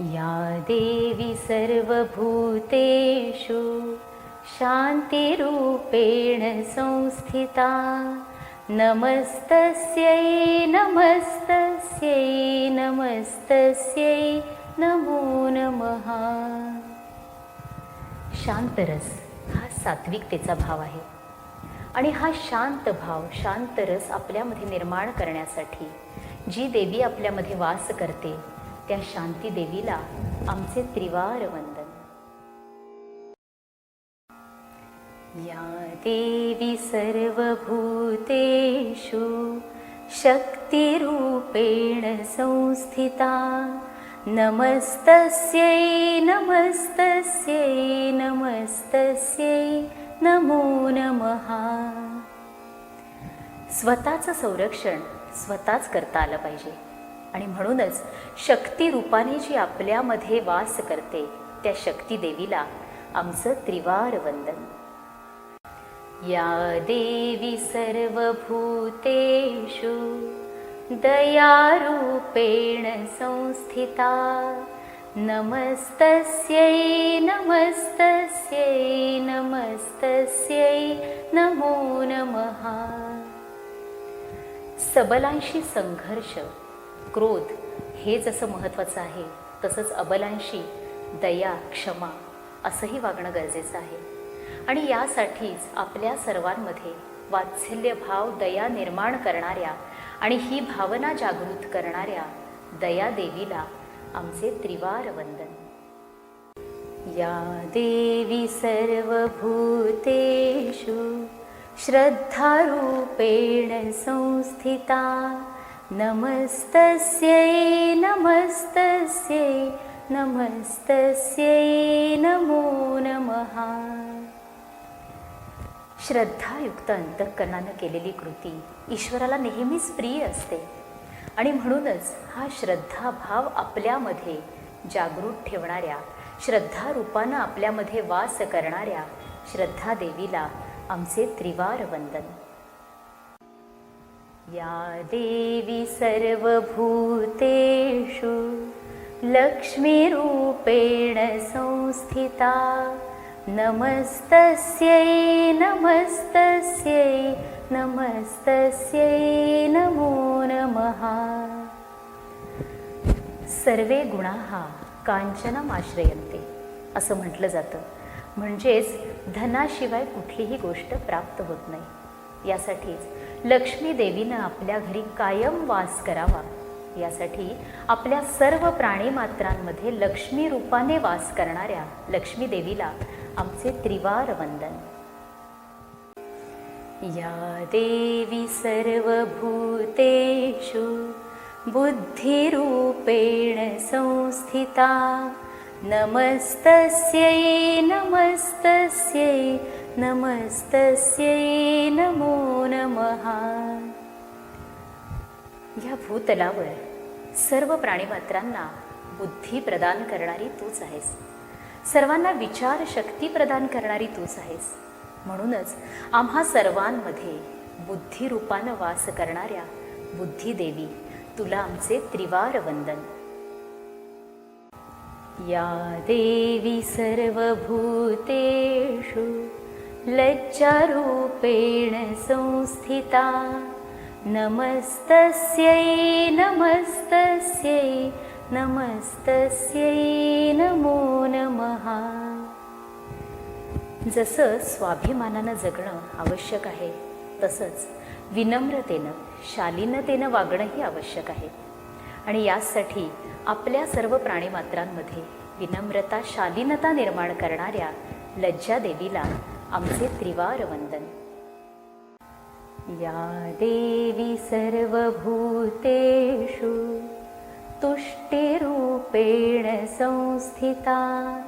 या देवी सर्वभूतेषु शान्तिरूपेण संस्थिता। नमस्तस्यै नमस्तस्यै नमस्तस्यै नमो नमः। शांतरस हा सात्विकतेचा भाव आहे. आणि हा शांत भाव शांत रस आपल्यामध्ये निर्माण करण्यासाठी जी देवी आपल्यामध्ये वास करते त्या शांती देवीला आमचे त्रिवार वंदन. या देवी सर्वभूतेषु शक्तिरूपेण संस्थिता. नमस्तस्यै नमस्तस्यै नमस्तस्यै नमो नमः. स्वतःचं संरक्षण स्वतःच करता आलं पाहिजे. आणि म्हणूनच शक्ती रूपाने जी आपल्यामध्ये वास करते त्या शक्तिदेवीला आमचं त्रिवार वंदन. या देवी सर्वभूतेषु दयारूपेण संस्थिता नमस्तस्यै नमस्तस्यै नमस्तस्यै नमो नमः. सबलांशी संघर्ष क्रोध हे जसं महत्त्वाचं आहे. तसंच अबलांशी दया क्षमा असंही वागणं गरजेचं आहे. आणि यासाठीच आपल्या सर्वांमध्ये वात्सल्य भाव दया निर्माण करणाऱ्या आणि ही भावना जागृत करणाऱ्या दया देवीला आमचे त्रिवार वंदन. या देवी सर्वभूतेषु श्रद्धारूपेण संस्थिता नमस्तस्यै नमस्तस्यै नमस्तस्यै नमो नमः. श्रद्धायुक्त अंतःकरणानं केलेली कृती ईश्वराला नेहमीच प्रिय असते. आणि म्हणूनच हा श्रद्धाभाव आपल्यामध्ये जागृत ठेवणाऱ्या श्रद्धारूपानं आपल्यामध्ये वास करणाऱ्या श्रद्धा देवीला आमचे त्रिवार वंदन. या देवी सर्वभूतेषु लक्ष्मीरूपेण संस्थिता। नमस्तस्यै नमस्तस्यै नमस्तस्यै नमो नमः। सर्वे गुणाः कांचनमाश्रयन्ते असं म्हटलं जातं. म्हणजेच धनाशिवाय कुठलीही गोष्ट प्राप्त होत नाही. यासाठीच लक्ष्मी देवीनं आपल्या घरी कायम वास करावा. यासाठी आपल्या सर्व प्राणीमात्रांमध्ये लक्ष्मी रूपाने वास करणाऱ्या लक्ष्मी देवीला आमचे त्रिवार वंदन. या देवी सर्वभूतेषु बुद्धिरूपेण संस्थिता. नमस्तस्यै नमस्तस्यै नमस्तस्यै नमो नमः। या भूतलावर सर्व प्राणीमात्रांना बुद्धी प्रदान करणारी तूच आहेस. सर्वांना विचार शक्ती प्रदान करणारी तूच आहेस. म्हणूनच आम्हा सर्वांमध्ये बुद्धिरूपानं वास करणाऱ्या बुद्धिदेवी तुला आमचे त्रिवार वंदन. या देवी सर्वभूते लज्जारूपेण संस्थिता। नमस्तस्यै नमस्तस्यै नमस्तस्यै नमो नमः। जसं स्वाभिमानानं जगणं आवश्यक आहे तसंच विनम्रतेनं शालीनतेनं वागणंही आवश्यक आहे. आणि यासाठी आपल्या सर्व प्राणीमात्रांमध्ये विनम्रता शालीनता निर्माण करणाऱ्या लज्जादेवीला आमचे त्रिवार वंदन या देवी सर्वभूतेषु तुष्टिरूपेण संस्थिता.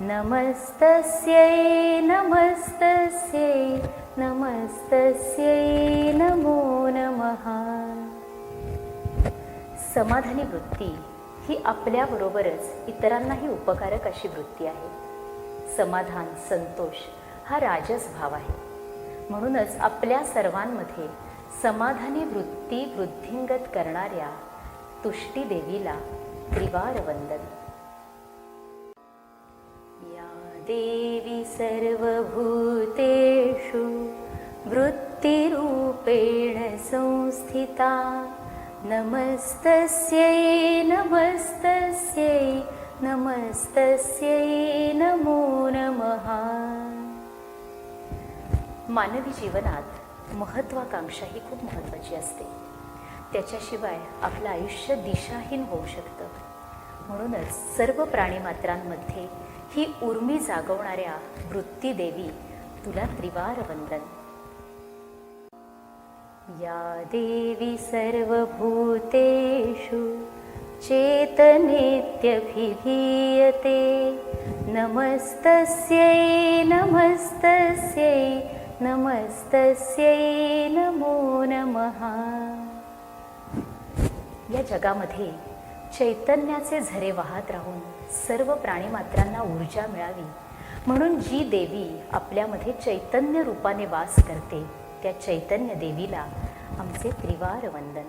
नमस्तस्यै नमस्तस्यै नमस्तस्यै नमो नमः. समाधानी वृत्ती ही आपल्याबरोबरच इतरांनाही उपकारक अशी वृत्ती आहे. समाधान संतोष हा राजस भाव आहे. म्हणूनच आपल्या सर्वांमध्ये समाधानी वृत्ती वृद्धिंगत करणाऱ्या तुष्टीदेवीला त्रिवार वंदन या देवी सर्वभूतेषु वृत्तिरूपेण संस्थिता। नमस्तस्यै नमस्तस्यै नमस्तस्यै नमो नमः। मानवी जीवनात महत्त्वाकांक्षा ही खूप महत्त्वाची असते. त्याच्याशिवाय आपलं आयुष्य दिशाहीन होऊ शकतं. म्हणूनच सर्व प्राणीमात्रांमध्ये ही उर्मी जागवणाऱ्या वृत्तीदेवी तुला त्रिवार वंदन. या देवी सर्वभूतेषु चेतनेत्यभिधीयते. नमस्तस्यै नमस्तस्यै नमस्तस्यै नमो नमः. या जगामध्ये चैतन्याचे झरे वाहत राहून सर्व प्राणीमात्रांना ऊर्जा मिळावी म्हणून जी देवी आपल्यामध्ये चैतन्य रूपाने वास करते त्या चैतन्य देवीला आमचे त्रिवार वंदन